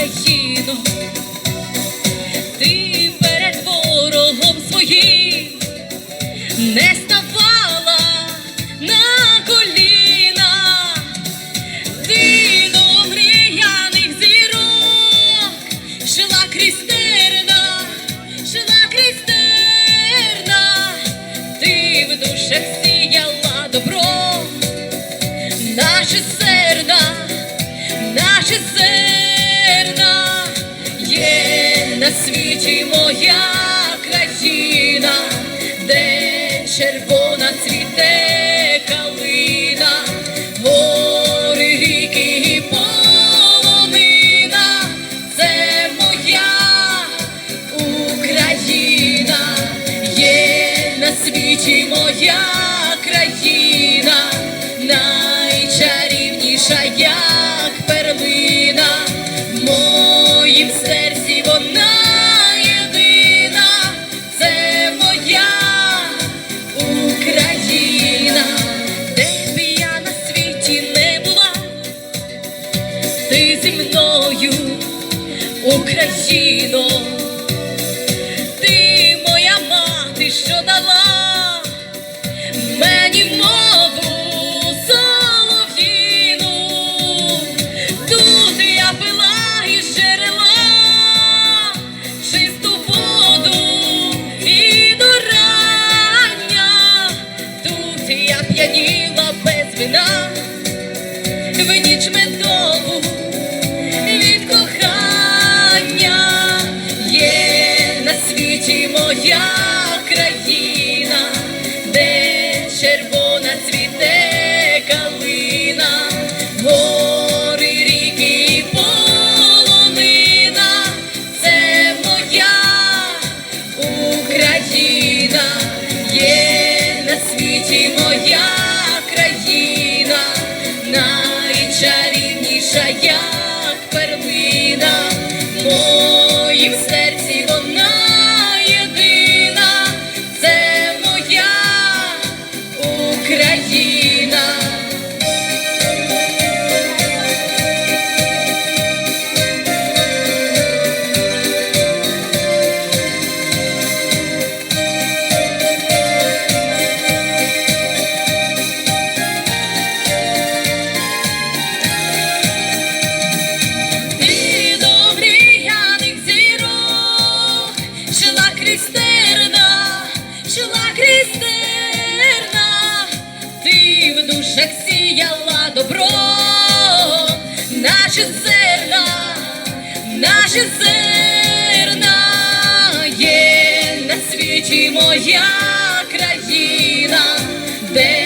Україну, ти перед ворогом своїм не ставала на коліна, ти до зірок, шла крістерна, шла крістерна, ти в душах. світі моя країна, де червона цвіте калина, гори ріки і полонина, це моя Україна, є на світі моя. Україно, ти моя мати, що дала мені мову солов'їну, тут я пила і жерела чисту воду і дорання, тут я п'яніла без вина. На моя країна, найчарівніша, як перлина, в серці вона єдина, це моя Україна. Крістерна, жила Крістерна, ти в душах сіяла добро, Наші зерна, наші зерна є на світі моя країна, де